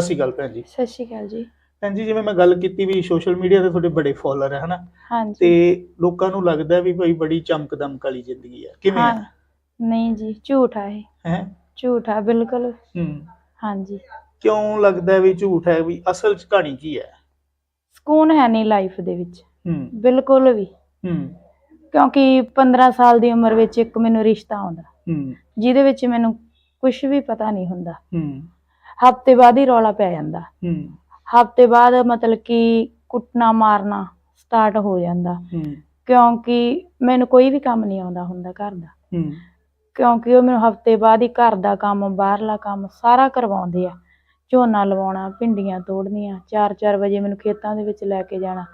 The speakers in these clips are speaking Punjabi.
ਸਤਿ ਸ਼੍ਰੀ ਅਕਾਲ ਭੈਣ ਜੀ। ਸਤਿ ਸ਼੍ਰੀ ਅਕਾਲ ਜੀ। ਭੈਣ ਜੀ ਜਿਵੇਂ ਮੈਂ ਗੱਲ ਕੀਤੀ ਵੀ ਸੋਸ਼ਲ ਮੀਡੀਆ ਤੇ ਤੁਹਾਡੇ ਬੜੇ ਫਾਲੋਅਰ ਹੈ ਹਨਾ? ਹਾਂਜੀ। ਤੇ ਲੋਕਾਂ ਨੂੰ ਲੱਗਦਾ ਵੀ ਭਾਈ ਬੜੀ ਚਮਕ ਦਮਕ ਵਾਲੀ ਜ਼ਿੰਦਗੀ ਹੈ ਕਿਵੇਂ ਹਾਂ ਹੈ ਨਹੀਂ ਜੀ ਝੂਠ ਆ ਇਹ। ਹੈ? ਝੂਠ ਆ ਬਿਲਕੁਲ। ਹੂੰ। ਹਾਂਜੀ। ਕਿਉਂ ਲੱਗਦਾ ਵੀ ਝੂਠ ਹੈ ਵੀ ਅਸਲ ਚ ਕਹਾਣੀ ਕੀ ਹੈ? ਸਕੂਨ ਹੈ ਨਹੀਂ ਲਾਈਫ ਦੇ ਵਿੱਚ। ਹੂੰ। ਬਿਲਕੁਲ ਵੀ। ਹੂੰ। ਕਿਉਂਕਿ 15 ਸਾਲ ਦੀ ਉਮਰ ਵਿੱਚ ਇੱਕ ਮੈਨੂੰ ਰਿਸ਼ਤਾ ਆਉਂਦਾ। ਹੂੰ। ਜਿਹਦੇ ਵਿੱਚ ਮੈਨੂੰ ਕੁਝ ਵੀ ਪਤਾ ਨਹੀਂ ਹੁੰਦਾ। ਹੂੰ। ਹਫ਼ਤੇ ਬਾਅਦ ਹੀ ਰੌਲਾ ਪੈ ਜਾਂਦਾ। ਹੂੰ। ਹਫ਼ਤੇ ਬਾਅਦ ਮਤਲਬ ਕਿ ਕੁੱਟਣਾ ਮਾਰਨਾ ਸਟਾਰਟ ਹੋ ਜਾਂਦਾ। ਹੂੰ। ਕਿਉਂਕਿ ਮੈਨੂੰ ਕੋਈ ਵੀ ਕੰਮ ਨਹੀਂ ਆਉਂਦਾ ਹੁੰਦਾ ਘਰ ਦਾ। ਹੂੰ। ਕਿਉਂਕਿ ਉਹ ਮੈਨੂੰ ਹਫ਼ਤੇ ਬਾਅਦ ਹੀ ਘਰ ਦਾ ਕੰਮ ਬਾਹਰਲਾ ਕੰਮ ਸਾਰਾ ਕਰਵਾਉਂਦੇ ਆ। ਝੋਨਾ ਲਵਾਉਣਾ ਭਿੰਡੀਆਂ ਤੋੜਨੀਆਂ 4-4 ਵਜੇ ਮੈਨੂੰ ਖੇਤਾਂ ਦੇ ਵਿੱਚ ਲੈ ਕੇ ਜਾਣਾ।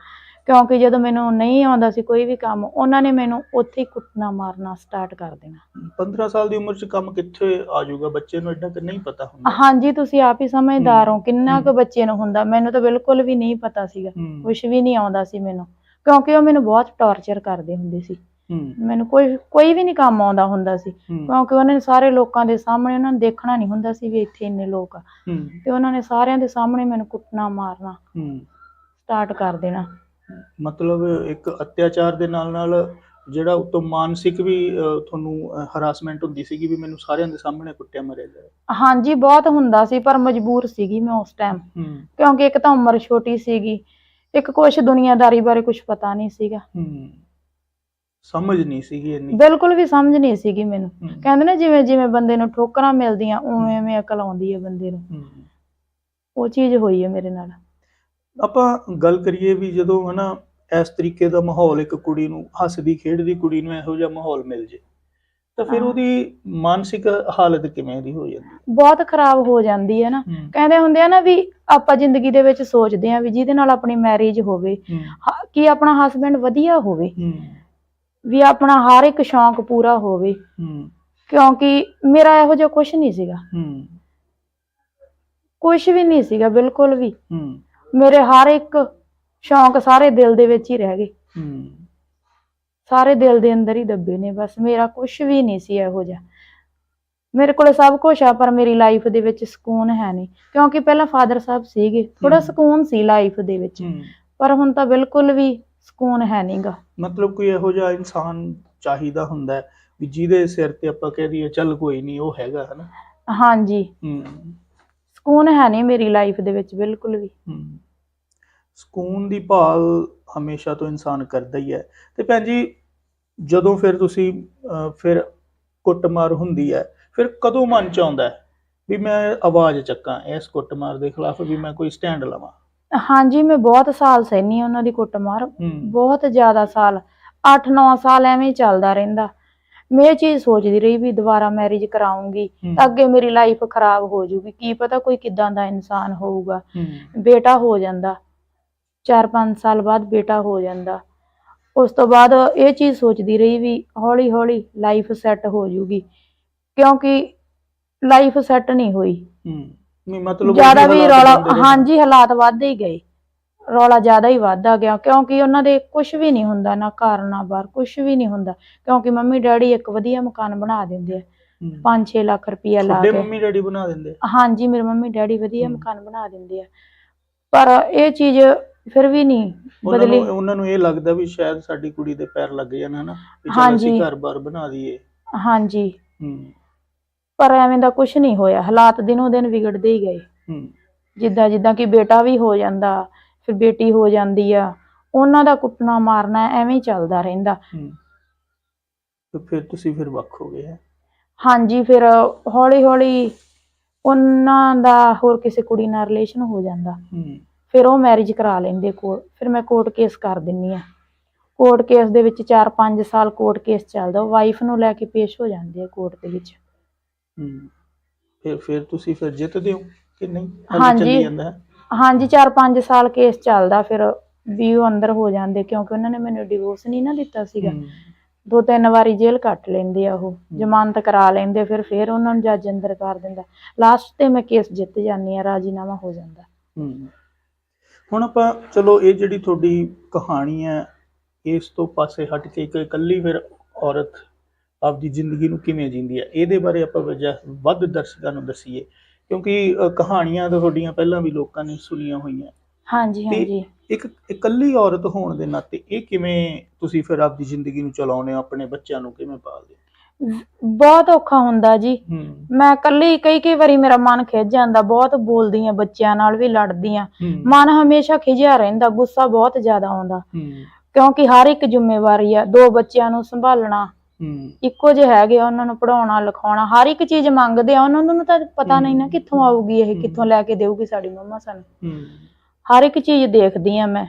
ਕਿਉਂਕਿ ਜਦੋਂ ਮੈਨੂੰ ਨਹੀਂ ਆਉਂਦਾ ਸੀ ਕੋਈ ਵੀ ਕੰਮ ਉਹਨਾਂ ਨੇ ਮੈਨੂੰ ਉੱਥੇ ਹੀ ਕੁੱਟਣਾ ਮਾਰਨਾ ਸਟਾਰਟ ਕਰ ਦੇਣਾ। 15 ਸਾਲ ਦੀ ਉਮਰ ਚ ਕੰਮ ਕਿੱਥੇ ਆ ਜਾਊਗਾ ਬੱਚੇ ਨੂੰ ਐਡਾ ਕਿ ਨਹੀਂ ਪਤਾ ਹੁੰਦਾ। ਹਾਂਜੀ ਤੁਸੀਂ ਆਪ ਹੀ ਸਮਝਦਾਰ ਹੋ ਕਿੰਨਾ ਕੁ। ਬੱਚੇ ਨੂੰ ਹੁੰਦਾ ਮੈਨੂੰ ਤਾਂ ਬਿਲਕੁਲ ਵੀ ਨਹੀਂ ਪਤਾ ਸੀਗਾ ਕੁਝ ਵੀ ਨਹੀਂ ਆਉਂਦਾ ਸੀ ਮੈਨੂੰ ਕਿਉਂਕਿ ਉਹ ਮੈਨੂੰ ਬਹੁਤ ਟੌਰਚਰ ਕਰਦੇ ਹੁੰਦੇ ਸੀ। ਮੈਨੂੰ ਕੋਈ ਕੋਈ ਵੀ ਨਹੀਂ ਕੰਮ ਆਉਂਦਾ ਹੁੰਦਾ ਸੀ ਕਿਉਂਕਿ ਉਹਨਾਂ ਨੇ ਸਾਰੇ ਲੋਕਾਂ ਦੇ ਸਾਹਮਣੇ ਉਹਨਾਂ ਨੂੰ ਦੇਖਣਾ ਨਹੀਂ ਹੁੰਦਾ ਸੀ ਵੀ ਇੱਥੇ ਇੰਨੇ ਲੋਕ ਆ। ਤੇ ਉਹਨਾਂ ਨੇ ਸਾਰਿਆਂ ਦੇ ਸਾਹਮਣੇ ਮੈਨੂੰ ਕੁੱਟਣਾ ਮਾਰਨਾ ਸਟਾਰਟ ਕਰ ਦੇਣਾ। ਮਤਲਬ ਇੱਕ ਅਤਿਆਚਾਰ ਦੇ ਨਾਲ ਨਾਲ ਜਿਹੜਾ ਉਤੋਂ ਮਾਨਸਿਕ ਵੀ ਤੁਹਾਨੂੰ ਹਰਾਸਮੈਂਟ ਹੁੰਦੀ ਸੀਗੀ ਵੀ ਮੈਨੂੰ ਸਾਰਿਆਂ ਦੇ ਸਾਹਮਣੇ ਕੁੱਟਿਆ ਮਰਿਆ ਜਾਏ ਹਾਂਜੀ ਬਹੁਤ ਹੁੰਦਾ ਸੀ ਪਰ ਮਜਬੂਰ ਸੀਗੀ ਮੈਂ ਉਸ ਟਾਈਮ ਕਿਉਂਕਿ ਇੱਕ ਤਾਂ ਉਮਰ ਛੋਟੀ ਸੀਗੀ ਇੱਕ ਕੁਛ ਦੁਨੀਆਦਾਰੀ ਬਾਰੇ ਕੁਝ ਪਤਾ ਨਹੀਂ ਸੀਗਾ। ਸਮਝ ਨਹੀਂ ਸੀਗੀ ਇੰਨੀ। ਬਿਲਕੁਲ ਵੀ ਸਮਝ ਨਹੀਂ ਸੀਗੀ ਮੈਨੂੰ। ਕਹਿੰਦੇ ਨੇ ਜਿਵੇਂ ਜਿਵੇਂ ਬੰਦੇ ਨੂੰ ਠੋਕਰਾਂ ਮਿਲਦੀਆਂ ਉਵੇਂ ਉਵੇਂ ਅਕਲ ਆਉਂਦੀ ਹੈ ਬੰਦੇ ਨੂੰ। ਉਹ ਚੀਜ਼ ਹੋਈ ਹੈ ਮੇਰੇ ਨਾਲ। ਆਪਾਂ ਗੱਲ ਕਰੀਏ ਵੀ ਜਦੋਂ ਹਨਾ ਇਸ ਤਰੀਕੇ ਦਾ ਮਾਹੌਲ ਇੱਕ ਕੁੜੀ ਨੂੰ ਹੱਸਦੀ ਖੇਡਦੀ ਕੁੜੀ ਨੂੰ ਇਹੋ ਜਿਹਾ ਮਾਹੌਲ ਮਿਲ ਜੇ ਤਾਂ ਫਿਰ। ਉਹਦੀ ਮਾਨਸਿਕ ਹਾਲਤ ਕਿਵੇਂ ਦੀ ਹੋ ਜਾਂਦੀ? ਬਹੁਤ ਖਰਾਬ ਹੋ ਜਾਂਦੀ ਹੈ ਨਾ। ਕਹਿੰਦੇ ਹੁੰਦੇ ਆ ਨਾ ਵੀ ਆਪਾਂ ਜ਼ਿੰਦਗੀ ਦੇ ਵਿੱਚ ਸੋਚਦੇ ਆ ਵੀ ਜਿਹਦੇ ਨਾਲ ਆਪਣੀ ਮੈਰਿਜ ਹੋਵੇ ਕਿ ਆਪਣਾ ਹਸਬੰਡ ਵਧੀਆ ਹੋਵੇ ਵੀ ਆਪਣਾ ਹਰ ਇੱਕ ਸ਼ੌਂਕ ਪੂਰਾ ਹੋਵੇ। ਕਿਉਂਕਿ ਮੇਰਾ ਇਹੋ ਜਿਹਾ ਕੁਝ ਨਹੀਂ ਸੀਗਾ। ਕੁਝ ਵੀ ਨਹੀਂ ਸੀਗਾ ਬਿਲਕੁਲ ਵੀ। ਹੂੰ। ਮੇਰੇ ਹਰ ਇੱਕ ਸ਼ੌਂਕ ਸਾਰੇ ਦਿਲ ਦੇ ਵਿੱਚ ਹੀ ਰਹਿ ਗਏ। ਹੂੰ। ਸਾਰੇ ਦਿਲ ਦੇ ਅੰਦਰ ਹੀ ਦੱਬੇ ਨੇ ਬਸ ਮੇਰਾ ਕੁਝ ਵੀ ਨਹੀਂ ਸੀ ਇਹੋ ਜਿਹਾ। ਮੇਰੇ ਕੋਲ ਸਭ ਕੁਝ ਆ ਪਰ ਮੇਰੀ ਲਾਈਫ ਦੇ ਵਿੱਚ ਸਕੂਨ ਹੈ ਨਹੀਂ। ਕਿਉਂਕਿ ਪਹਿਲਾਂ ਫਾਦਰ ਸਾਹਿਬ ਸੀਗੇ ਥੋੜਾ। ਸਕੂਨ ਸੀ ਲਾਈਫ ਦੇ ਵਿੱਚ। ਹੂੰ। ਪਰ ਹੁਣ ਤਾਂ ਬਿਲਕੁਲ ਵੀ ਸਕੂਨ ਹੈ ਨਹੀਂਗਾ। ਮਤਲਬ ਕੋਈ ਇਹੋ ਜਿਹਾ ਇਨਸਾਨ ਚਾਹੀਦਾ ਹੁੰਦਾ ਹੈ ਵੀ ਜਿਹਦੇ ਸਿਰ ਤੇ ਆਪਾਂ ਕਹਿ ਦਈਏ ਚੱਲ ਕੋਈ ਨਹੀਂ ਉਹ ਹੈਗਾ ਹਨਾ? ਹਾਂਜੀ। ਹੂੰ। ਸਕੂਨ ਹੈ ਨਹੀਂ ਮੇਰੀ ਲਾਈਫ ਦੇ ਵਿੱਚ ਬਿਲਕੁਲ ਵੀ। ਹੂੰ। ਸਕੂਨ ਦੀ ਭਾਲ ਹਮੇਸ਼ਾ ਤੋਂ ਇਨਸਾਨ ਕਰਦਾ ਹੀ ਹੈ। ਤੇ ਭੈਣ ਜੀ ਜਦੋਂ ਫਿਰ ਤੁਸੀਂ ਫਿਰ ਕੁੱਟਮਾਰ ਹੁੰਦੀ ਹੈ ਫਿਰ ਕਦੋਂ ਮਨ ਚ ਆਉਂਦਾ ਹੈ ਵੀ ਮੈਂ ਆਵਾਜ਼ ਚੱਕਾਂ ਇਸ ਕੁੱਟਮਾਰ ਦੇ ਖਿਲਾਫ ਵੀ ਮੈਂ ਕੋਈ ਸਟੈਂਡ ਲਵਾਂ? ਹਾਂਜੀ ਮੈਂ ਬਹੁਤ ਸਾਲ ਸਹਿਨੀ ਉਹਨਾਂ ਦੀ ਕੁੱਟਮਾਰ। ਬਹੁਤ ਜ਼ਿਆਦਾ ਸਾਲ 8-9 ਸਾਲ ਐਵੇਂ ਚੱਲਦਾ ਰਹਿੰਦਾ। ਮੈਂ ਇਹ ਚੀਜ਼ ਸੋਚਦੀ ਰਹੀ ਵੀ ਦੁਬਾਰਾ ਮੈਰਿਜ ਕਰਾਉਂਗੀ ਤਾਂ ਅੱਗੇ ਮੇਰੀ ਲਾਈਫ ਖਰਾਬ ਹੋ ਜਾਊਗੀ। ਕੀ ਪਤਾ ਕੋਈ ਕਿਦਾਂ ਦਾ ਇਨਸਾਨ ਹੋਊਗਾ। ਬੇਟਾ ਹੋ ਜਾਂਦਾ। 4-5 ਸਾਲ ਬਾਅਦ ਬੇਟਾ ਹੋ ਜਾਂਦਾ। ਉਸ ਤੋਂ ਬਾਅਦ ਇਹ ਚੀਜ਼ ਸੋਚਦੀ ਰਹੀ ਵੀ ਹੌਲੀ ਹੌਲੀ ਲਾਈਫ ਸੈੱਟ ਹੋ ਜਾਊਗੀ ਕਿਉਂਕਿ ਲਾਈਫ ਸੈੱਟ ਨਹੀਂ ਹੋਈ। ਹੂੰ ਨਹੀਂ ਮਤਲਬ ਜ਼ਿਆਦਾ ਵੀ ਰੌਲਾ। ਹਾਂਜੀ ਹਾਲਾਤ ਵੱਧਦੇ ਹੀ ਗਏ। ਰੌਲਾ ਜ਼ਿਆਦਾ ਹੀ ਵੱਧਦਾ ਗਿਆ ਕਿਉਂਕਿ ਉਹਨਾਂ ਦੇ ਕੁਝ ਵੀ ਨਹੀਂ ਹੁੰਦਾ ਨਾ ਘਰ ਨਾ ਬਾਹਰ ਕੁਝ ਵੀ ਨਹੀਂ ਹੁੰਦਾ ਕਿਉਂਕਿ ਮੰਮੀ ਡੈਡੀ ਇੱਕ ਵਧੀਆ ਮਕਾਨ ਬਣਾ ਦਿੰਦੇ ਆ। ਹੂੰ। 5-6 ਲੱਖ ਰੁਪਇਆ ਲਾ ਕੇ। ਮੰਮੀ ਡੈਡੀ ਬਣਾ ਦਿੰਦੇ ਹਾਂਜੀ ਮੇਰੇ ਮੰਮੀ ਡੈਡੀ ਵਧੀਆ। ਮਕਾਨ ਬਣਾ ਦਿੰਦੇ ਆ। ਪਰ ਇਹ ਚੀਜ਼ ਫਿਰ ਵੀ ਨਹੀਂ ਉਹਨਾਂ ਬਦਲੀ। ਨੂੰ ਉਹਨਾਂ ਨੂੰ ਇਹ ਲੱਗਦਾ ਵੀ ਸ਼ਾਇਦ ਸਾਡੀ ਕੁੜੀ ਦੇ ਪੈਰ ਲੱਗ ਜਾਣ ਹਨਾ ਵੀ ਚਲ ਹਾਂਜੀ। ਅਸੀਂ ਘਰ-ਬਾਰ ਬਣਾ ਦਈਏ। ਹਾਂਜੀ। ਹੂੰ। ਪਰ ਐਵੇਂ ਦਾ ਕੁਝ ਨਹੀਂ ਹੋਇਆ। ਹਾਲਾਤ ਦਿਨੋਂ ਦਿਨ ਵਿਗੜਦੇ ਹੀ ਗਏ। ਹੂੰ। ਜਿੱਦਾਂ ਜਿੱਦਾਂ ਕਿ ਬੇਟਾ ਵੀ ਹੋ ਜਾਂਦਾ ਫਿਰ ਬੇਟੀ ਹੋ ਜਾਂਦੀ ਆ ਉਹਨਾਂ ਦਾ ਕੁੱਟਣਾ ਮਾਰਨਾ ਐਵੇਂ ਹੀ ਚੱਲਦਾ ਰਹਿੰਦਾ। ਹੂੰ। ਤੇ ਫਿਰ ਤੁਸੀਂ ਫਿਰ ਵੱਖ ਹੋ ਗਏ ਹੈ। ਹਾਂਜੀ ਫਿਰ ਹੌਲੀ ਹੌਲੀ ਉਹਨਾਂ ਦਾ ਹੋਰ ਕਿਸੇ ਕੁੜੀ ਨਾਲ ਰਿਲੇਸ਼ਨ ਹੋ ਜਾਂਦਾ। ਹੂੰ। ਫਿਰ ਉਹ ਮੈਰਿਜ ਕਰਾ ਲੈਂਦੇ ਕੋਲ ਫਿਰ ਮੈਂ ਕੋਰਟ ਕੇਸ ਕਰ ਦਿੰਨੀ ਆ। ਕੋਰਟ ਕੇਸ ਦੇ ਵਿੱਚ 4-5 ਸਾਲ ਕੋਰਟ ਕੇਸ ਚੱਲਦਾ ਵਾਈਫ ਨੂੰ ਲੈ ਕੇ ਪੇਸ਼ ਹੋ ਜਾਂਦੇ ਆ ਕੋਰਟ ਦੇ ਵਿੱਚ। ਹੂੰ ਫਿਰ ਫਿਰ ਤੁਸੀਂ ਫਿਰ ਜਿੱਤਦੇ ਹੋ ਕਿ ਨਹੀਂ? ਹਾਂਜੀ। ਚੱਲੀ ਜਾਂਦਾ। ਹੈ ਹਾਂਜੀ 4-5 ਸਾਲ ਕੇਸ ਚੱਲਦਾ ਫਿਰ ਵੀ ਉਹ ਅੰਦਰ ਹੋ ਜਾਂਦੇ ਕਿਉਂਕਿ ਉਹਨਾਂ ਨੇ ਮੈਨੂੰ ਡਿਵੋਰਸ ਨਹੀਂ ਨਾ ਦਿੱਤਾ ਸੀਗਾ। ਹੂੰ, ਦੋ ਤਿੰਨ ਵਾਰੀ ਜੇਲ੍ਹ ਕੱਟ ਲੈਂਦੇ ਆ ਉਹ ਜ਼ਮਾਨਤ ਕਰਾ ਲੈਂਦੇ ਫਿਰ ਫਿਰ ਉਹਨਾਂ ਨੂੰ ਜੱਜ ਅੰਦਰ ਕਰ ਦਿੰਦਾ। ਲਾਸਟ ਤੇ ਮੈਂ ਕੇਸ ਜਿੱਤ ਜਾਂਦੀ ਆ ਰਾਜੀਨਾਮਾ ਹੋ ਜਾਂਦਾ। ਹੂੰ। ਹੁਣ ਆਪਾਂ ਚਲੋ ਇਹ ਜਿਹੜੀ ਤੁਹਾਡੀ ਕਹਾਣੀ ਹੈ ਇਸ ਤੋਂ ਪਾਸੇ ਹਟ ਕੇ ਇੱਕ ਇਕੱਲੀ ਫਿਰ ਔਰਤ ਆਪਦੀ ਜ਼ਿੰਦਗੀ ਨੂੰ ਕਿਵੇਂ ਜੀਂਦੀ ਹੈ ਇਹਦੇ ਬਾਰੇ ਆਪਾਂ ਵਜਾ ਵੱਧ ਦਰਸ਼ਕਾਂ ਨੂੰ ਦਸੀਏ। ਕਿਉਂਕਿ ਕਹਾਣੀਆਂ ਤਾਂ ਤੁਹਾਡੀਆਂ ਪਹਿਲਾਂ ਵੀ ਲੋਕਾਂ ਨੇ ਸੁਣੀਆਂ ਹੋਈਆਂ। ਹਾਂਜੀ ਹਾਂਜੀ। ਇੱਕ ਇਕੱਲੀ ਔਰਤ ਹੋਣ ਦੇ ਨਾਤੇ ਇਹ ਕਿਵੇਂ ਤੁਸੀਂ ਫਿਰ ਆਪਦੀ ਜ਼ਿੰਦਗੀ ਨੂੰ ਚਲਾਉਂਦੇ ਹੋ ਆਪਣੇ ਬੱਚਿਆਂ ਨੂੰ ਕਿਵੇਂ ਪਾਲਦੇ ਬਹੁਤ ਔਖਾ ਹੁੰਦਾ ਜੀ। ਹੋ। ਮੈਂ ਇਕੱਲੀ ਕਈ ਕਈ ਵਾਰੀ ਮੇਰਾ ਮਨ ਖਿੱਚ ਜਾਂਦਾ ਬਹੁਤ ਬੋਲਦੀ ਆ ਬੱਚਿਆਂ ਨਾਲ ਵੀ ਲੜਦੀ ਆ ਹੂੰ। ਮਨ ਹਮੇਸ਼ਾ ਖਿਜਿਆ ਰਹਿੰਦਾ ਗੁੱਸਾ ਬਹੁਤ ਜ਼ਿਆਦਾ ਆਉਂਦਾ। ਹੂੰ। ਕਿਉਂਕਿ ਹਰ ਇੱਕ ਜ਼ਿੰਮੇਵਾਰੀ ਆ ਦੋ ਬੱਚਿਆਂ ਨੂੰ ਸੰਭਾਲਣਾ। ਹੂੰ। ਇੱਕੋ ਜਿਹੇ ਹੈਗੇ ਆ ਉਹਨਾਂ ਨੂੰ ਪੜਾਉਣਾ ਲਿਖਾਉਣਾ ਹਰ ਇੱਕ ਚੀਜ਼ ਮੰਗਦੇ ਆ। ਉਹਨਾਂ ਨੂੰ ਤਾਂ ਪਤਾ ਨਹੀਂ ਨਾ ਕਿੱਥੋਂ ਆਊਗੀ ਇਹ। ਕਿੱਥੋਂ ਲੈ ਕੇ ਦੇਊਗੀ ਸਾਡੀ ਮੰਮਾ ਸਾਨੂੰ। ਹੂੰ। ਹਰ ਇੱਕ ਚੀਜ਼ ਦੇਖਦੀ ਆ ਮੈਂ।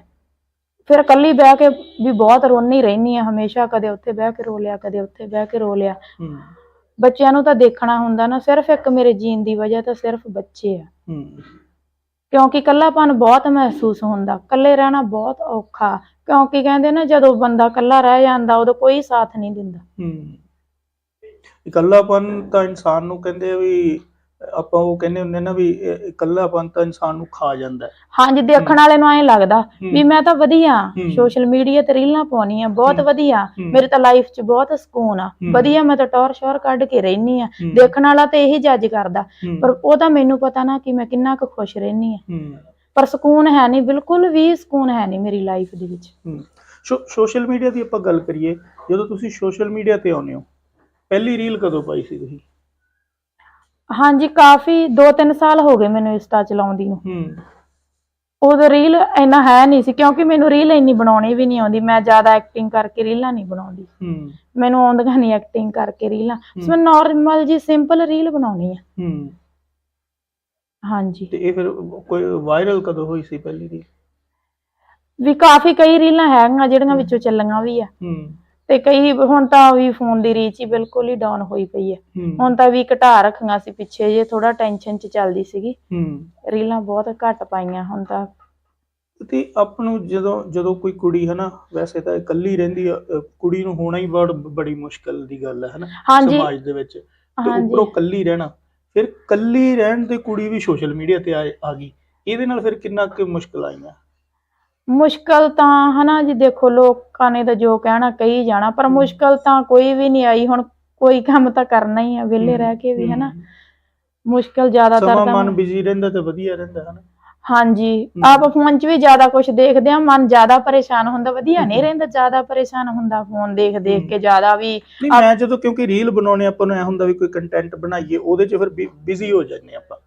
ਫਿਰ ਇਕੱਲੀ ਬਹਿ ਕੇ ਵੀ ਬਹੁਤ ਰੋਣੀ ਰਹਿਨੀ ਆ ਹਮੇਸ਼ਾ ਕਦੇ ਉੱਥੇ ਬਹਿ ਕੇ ਰੋ ਲਿਆ ਕਦੇ ਉੱਥੇ ਬਹਿ ਕੇ ਰੋ ਲਿਆ। ਹੂੰ। ਬੱਚਿਆਂ ਨੂੰ ਤਾਂ ਦੇਖਣਾ ਹੁੰਦਾ ਨਾ ਸਿਰਫ ਇੱਕ ਮੇਰੇ ਜੀਣ ਦੀ ਵਜ੍ਹਾ ਤਾਂ ਸਿਰਫ ਬੱਚੇ ਆ। ਹੂੰ। ਕਿਉਂਕਿ ਇਕੱਲਾਪਨ ਬਹੁਤ ਮਹਿਸੂਸ ਹੁੰਦਾ ਇਕੱਲੇ ਰਹਿਣਾ ਬਹੁਤ ਔਖਾ ਕਿਉਂਕਿ ਕਹਿੰਦੇ ਨਾ ਜਦੋਂ ਬੰਦਾ ਇਕੱਲਾ ਰਹਿ ਜਾਂਦਾ ਉਦੋਂ ਕੋਈ ਸਾਥ ਨਹੀਂ ਦਿੰਦਾ। ਹੂੰ। ਇਕੱਲਾਪਨ ਤਾਂ ਇਨਸਾਨ ਨੂੰ ਕਹਿੰਦੇ ਆ ਵੀ ਆਪਾਂ ਉਹ ਕਹਿੰਦੇ ਹੁੰਦੇ ਨਾ ਵੀ ਇਹ ਇਕੱਲਾਪਨ ਤਾਂ ਇਨਸਾਨ ਨੂੰ ਖਾ ਜਾਂਦਾ ਹੈ। ਹਾਂਜੀ ਦੇਖਣ ਵਾਲੇ ਨੂੰ ਐਂ ਲੱਗਦਾ ਵੀ ਮੈਂ ਤਾਂ ਵਧੀਆ ਹੂੰ। ਸੋਸ਼ਲ ਮੀਡੀਆ ਤੇ ਰੀਲਾਂ ਪਾਉਣੀ ਆ ਬਹੁਤ ਹੂੰ। ਵਧੀਆ। ਹੂੰ, ਮੇਰੇ ਤਾਂ ਲਾਈਫ 'ਚ ਬਹੁਤ ਸਕੂਨ ਆ। ਹੂੰ। ਵਧੀਆ ਮੈਂ ਤਾਂ ਟੌਰ ਸ਼ੋਰ ਕੱਢ ਕੇ ਰਹਿਨੀ ਆ ਹੂੰ, ਦੇਖਣ ਵਾਲਾ ਤੇ ਇਹੀ ਜੱਜ ਕਰਦਾ। ਹੂੰ, ਪਰ ਉਹ ਤਾਂ ਮੈਨੂੰ ਪਤਾ ਨਾ ਕਿ ਮੈਂ ਕਿੰਨਾ ਕੁ ਖੁਸ਼ ਰਹਿਨੀ ਆ ਹੂੰ, ਪਰ ਸਕੂਨ ਹੈ ਨਹੀਂ ਬਿਲਕੁਲ ਵੀ ਸਕੂਨ ਹੈ ਨਹੀਂ ਮੇਰੀ ਲਾਈਫ ਦੇ ਵਿੱਚ। ਹੂੰ। ਸੋ ਸੋਸ਼ਲ ਮੀਡੀਆ ਦੀ ਆਪਾਂ ਗੱਲ ਕਰੀਏ ਜਦੋਂ ਤੁਸੀਂ ਸੋਸ਼ਲ ਮੀਡੀਆ ਤੇ ਆਉਂਦੇ ਹੋ ਪਹਿਲੀ ਰੀਲ ਕਦੋਂ ਪਾਈ ਸੀ ਤੁਸੀਂ? ਹਾਂਜੀ ਕਾਫੀ 2-3 ਸਾਲ ਹੋ ਗਏ ਮੈਨੂੰ ਇੰਸਟਾ ਚਲਾਉਂਦੀ ਨੂੰ। ਹੂੰ। ਉਦੋਂ ਰੀਲ ਇੰਨਾ ਹੈ ਨਹੀਂ ਸੀ ਕਿਉਂਕਿ ਮੈਨੂੰ ਰੀਲ ਇੰਨੀ ਬਣਾਉਣੀ ਵੀ ਨਹੀਂ ਆਉਂਦੀ। ਮੈਂ ਜ਼ਿਆਦਾ ਐਕਟਿੰਗ ਕਰਕੇ ਰੀਲਾਂ ਨਹੀਂ ਬਣਾਉਂਦੀ। ਹੂੰ। ਮੈਨੂੰ ਆਉਂਦੀਆਂ ਨਹੀਂ ਐਕਟਿੰਗ ਕਰਕੇ ਰੀਲਾਂ ਮੈਂ ਨਾਰਮਲ ਜੀ ਸਿੰਪਲ ਰੀਲ ਬਣਾਉਣੀ ਆ। ਹੂੰ। ਹਾਂਜੀ। ਤੇ ਇਹ ਫਿਰ ਕੋਈ ਵਾਇਰਲ ਕਦੋਂ ਹੋਈ ਸੀ ਪਹਿਲੀ ਰੀਲ ਵੀ ਕਾਫੀ ਕਈ ਰੀਲਾਂ ਹੈਗੀਆਂ ਜਿਹੜੀਆਂ ਵਿੱਚੋਂ ਚੱਲੀਆਂ ਵੀ ਆ। ਹੂੰ। ਤੇ ਕਈ ਹੁਣ ਤਾਂ ਵੀ ਫੋਨ ਦੀ ਰੀਚ ਹੀ ਬਿਲਕੁਲ ਹੀ ਡਾਊਨ ਹੋਈ ਪਈ ਹੈ। ਹੂੰ। ਹੁਣ ਤਾਂ ਵੀ ਘਟਾ ਰੱਖੀਆਂ ਸੀ ਪਿੱਛੇ ਜੇ ਥੋੜਾ ਟੈਨਸ਼ਨ ਚ ਚੱਲਦੀ ਸੀਗੀ। ਹੂੰ। ਰੀਲਾਂ ਬਹੁਤ ਘੱਟ ਪਾਈਆਂ ਹੁਣ ਤਾਂ। ਤੇ ਆਪ ਨੂੰ ਜਦੋਂ ਜਦੋਂ ਕੋਈ ਕੁੜੀ ਹੈ ਨਾ ਵੈਸੇ ਤਾਂ ਇਕੱਲੀ ਰਹਿੰਦੀ ਆ ਅ, ਕੁੜੀ ਨੂੰ ਹੋਣਾ ਹੀ ਬੜ ਬੜੀ ਮੁਸ਼ਕਲ ਦੀ ਗੱਲ ਹੈ ਹੈ ਨਾ ਹਾਂਜੀ। ਸਮਾਜ ਦੇ ਵਿੱਚ। ਤੇ ਹਾਂਜੀ। ਉੱਪਰੋਂ ਇਕੱਲੀ ਰਹਿਣਾ ਫਿਰ ਇਕੱਲੀ ਰਹਿਣ ਤੇ ਕੁੜੀ ਵੀ ਸੋਸ਼ਲ ਮੀਡੀਆ ਤੇ ਆ ਆ ਗਈ। ਇਹਦੇ ਨਾਲ ਫਿਰ ਕਿੰਨਾ ਕੁ ਮੁਸ਼ਕਲ ਆਈਆਂ? ਮੁਸ਼ਕਲ ਤਾਂ ਹਨਾ ਜੀ ਦੇਖੋ ਲੋਕਾਂ ਨੇ ਤਾਂ ਜੋ ਕਹਿਣਾ ਕਹੀ ਜਾਣਾ ਪਰ। ਮੁਸ਼ਕਲ ਤਾਂ ਕੋਈ ਵੀ ਨਹੀਂ ਆਈ ਹੁਣ ਕੋਈ ਕੰਮ ਤਾਂ ਕਰਨਾ ਹੀ ਆ ਵਿਹਲੇ ਰਹਿ ਕੇ ਵੀ ਹਨਾ। ਮੁਸ਼ਕਲ ਜ਼ਿਆਦਾਤਰ ਸਮਾਂ ਤਾਂ ਮਨ ਬਿਜ਼ੀ ਰਹਿੰਦਾ ਤਾਂ ਵਧੀਆ ਰਹਿੰਦਾ ਹੈ ਨਾ ਹਾਂਜੀ। ਆਪ ਫੋਨ 'ਚ ਵੀ ਜ਼ਿਆਦਾ ਕੁਝ ਦੇਖਦੇ ਆ ਮਨ ਜ਼ਿਆਦਾ ਪਰੇਸ਼ਾਨ ਹੁੰਦਾ ਵਧੀਆ ਨਹੀਂ। ਰਹਿੰਦਾ ਜ਼ਿਆਦਾ ਪਰੇਸ਼ਾਨ ਹੁੰਦਾ ਫੋਨ ਦੇਖ। ਦੇਖ ਕੇ ਜ਼ਿਆਦਾ ਵੀ ਨਹੀਂ ਮੈਂ ਜਦੋਂ ਕਿਉਂਕਿ ਰੀਲ ਬਣਾਉਣੇ ਆਪਾਂ ਨੂੰ ਐ ਹੁੰਦਾ ਵੀ ਕੋਈ ਕੰਟੈਂਟ ਬਣਾਈਏ ਉਹਦੇ 'ਚ ਫਿਰ ਬਿਜ਼ੀ ਹੋ ਜਾਂਦੇ ਆਪਾਂ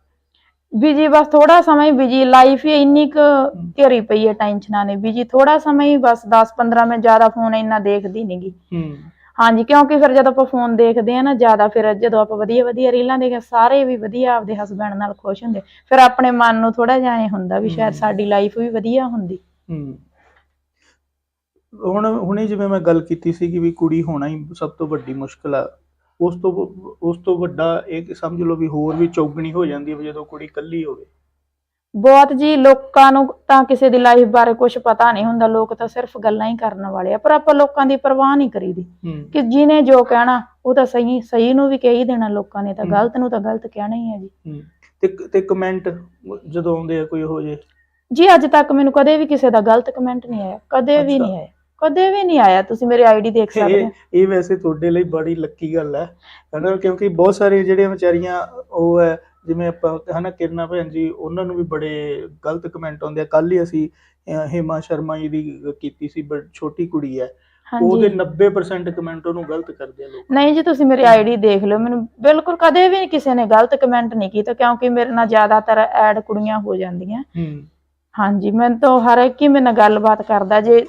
ਬਿਜ਼ੀ ਬਸ ਥੋੜਾ ਸਮਾਂ ਹੀ ਬਿਜ਼ੀ ਲਾਈਫ ਹੀ ਇੰਨੀ ਕੁ ਘੇਰੀ ਪਈ ਹੈ ਟੈਨਸ਼ਨਾਂ ਨੇ। ਬਿਜ਼ੀ ਥੋੜਾ ਸਮਾਂ ਹੀ ਬਸ 10 15 ਮਿੰਟ ਜ਼ਿਆਦਾ ਫੋਨ ਇੰਨਾ ਦੇਖਦੀ ਨਹੀਂਗੀ ਹੂੰ। ਹਾਂਜੀ ਕਿਉਂਕਿ ਫਿਰ ਜਦੋਂ ਆਪਾਂ ਫੋਨ ਦੇਖਦੇ ਆ ਨਾ ਜ਼ਿਆਦਾ ਫਿਰ ਜਦੋਂ ਆਪਾਂ ਵਧੀਆ ਵਧੀਆ ਰੀਲਾਂ ਦੇਖਦੇ ਸਾਰੇ ਵੀ ਵਧੀਆ ਆਪਦੇ ਹਸਬੰਡ ਨਾਲ ਖੁਸ਼ ਹੁੰਦੇ। ਫਿਰ ਆਪਣੇ ਮਨ ਨੂੰ ਥੋੜਾ ਜਿਹਾ ਐਂ ਹੁੰਦਾ ਵੀ ਸ਼ਾਇਦ। ਸਾਡੀ ਲਾਈਫ ਵੀ ਵਧੀਆ ਹੁੰਦੀ। ਹੂੰ। ਹੁਣ ਹੁਣੇ ਜਿਵੇਂ ਮੈਂ ਗੱਲ ਕੀਤੀ ਸੀ ਕਿ ਵੀ ਕੁੜੀ ਹੋਣਾ ਹੀ ਸਭ ਤੋਂ ਵੱਡੀ ਮੁਸ਼ਕਲ ਆ। ਉਸ ਤੋਂ ਉਸ ਤੋਂ ਵੱਡਾ ਇਹ ਸਮਝ ਲਓ ਵੀ ਹੋਰ ਵੀ ਚੌਗਣੀ ਹੋ ਜਾਂਦੀ ਹੈ ਜਦੋਂ ਕੁੜੀ ਇਕੱਲੀ ਹੋਵੇ। ਬਹੁਤ ਜੀ ਲੋਕਾਂ ਨੂੰ ਤਾਂ ਕਿਸੇ ਦੀ ਲਾਈਫ ਬਾਰੇ ਕੁਝ ਪਤਾ ਨਹੀਂ ਹੁੰਦਾ ਲੋਕ ਤਾਂ ਸਿਰਫ ਗੱਲਾਂ ਹੀ ਕਰਨ ਵਾਲੇ ਆ ਪਰ ਆਪਾਂ ਲੋਕਾਂ ਦੀ ਪਰਵਾਹ ਨਹੀਂ ਕਰੀਦੀ। ਕਿ ਜਿਹਨੇ ਜੋ ਕਹਿਣਾ ਉਹ ਤਾਂ ਸਹੀ ਸਹੀ ਨੂੰ ਵੀ ਕਹੀ ਦੇਣਾ ਲੋਕਾਂ ਨੇ ਤਾਂ। ਗਲਤ ਨੂੰ ਤਾਂ ਗਲਤ ਕਹਿਣਾ ਹੀ ਹੈ ਜੀ। ਤੇ ਤੇ ਕਮੈਂਟ ਜਦੋਂ ਆਉਂਦੇ ਆ ਕੋਈ ਹੋ ਜੇ ਜੀ ਅੱਜ ਤੱਕ ਮੈਨੂੰ ਕਦੇ ਵੀ ਕਿਸੇ ਦਾ ਗਲਤ ਕਮੈਂਟ ਨਹੀਂ ਆਇਆ ਕਦੇ ਵੀ। ਨਹੀਂ ਆਇਆ। ਕਦੇ ਵੀ ਨਹੀਂ ਆਇਆ ਤੁਸੀਂ ਮੇਰੀ ਆਈਡੀ ਦੇਖ ਸਕਦੇ ਇਹ ਹੋ। ਇਹ ਵੈਸੇ ਤੁਹਾਡੇ ਲਈ ਬੜੀ ਲੱਕੀ ਗੱਲ ਹੈ ਹਨਾ? ਕਿਉਂਕਿ ਬਹੁਤ ਸਾਰੇ ਜਿਹੜੀਆਂ ਵਿਚਾਰੀਆਂ ਉਹ ਹੈ ਜਿਵੇਂ ਆਪਾਂ ਹਨਾ ਕਿਰਨਾ ਭੈਣ ਜੀ ਉਹਨਾਂ ਨੂੰ ਵੀ ਬੜੇ ਗਲਤ ਕਮੈਂਟ ਆਉਂਦੇ ਆ। ਕੱਲ ਹੀ ਅਸੀਂ ਅਹ, ਹੇਮਾ ਸ਼ਰਮਾ ਜੀ ਦੀ ਕੀਤੀ ਸੀ ਬੜ ਛੋਟੀ ਕੁੜੀ ਹੈ। ਉਹਦੇ ਹਾਂਜੀ 90% ਕਮੈਂਟ ਉਹਨੂੰ ਗਲਤ ਕਰਦੇ ਆ ਲੋਕ। ਨਹੀਂ ਜੀ ਤੁਸੀਂ ਮੇਰੀ ਆਈਡੀ ਦੇਖ ਲਿਓ। ਮੈਨੂੰ ਬਿਲਕੁਲ ਕਦੇ ਵੀ ਕਿਸੇ ਨੇ ਗਲਤ ਕਮੈਂਟ ਨਹੀਂ ਕੀਤਾ ਕਿਉਂਕਿ ਮੇਰੇ ਨਾਲ ਜ਼ਿਆਦਾਤਰ ਐਡ ਕੁੜੀਆਂ ਹੋ ਜਾਂਦੀਆਂ। ਹੂੰ। ਹਾਂਜੀ ਮੈਨੂੰ ਤਾਂ ਹਰ ਇੱਕ ਹੀ ਮੇਰੇ ਨਾਲ ਗੱਲਬਾਤ ਕਰਦਾ ਜੇ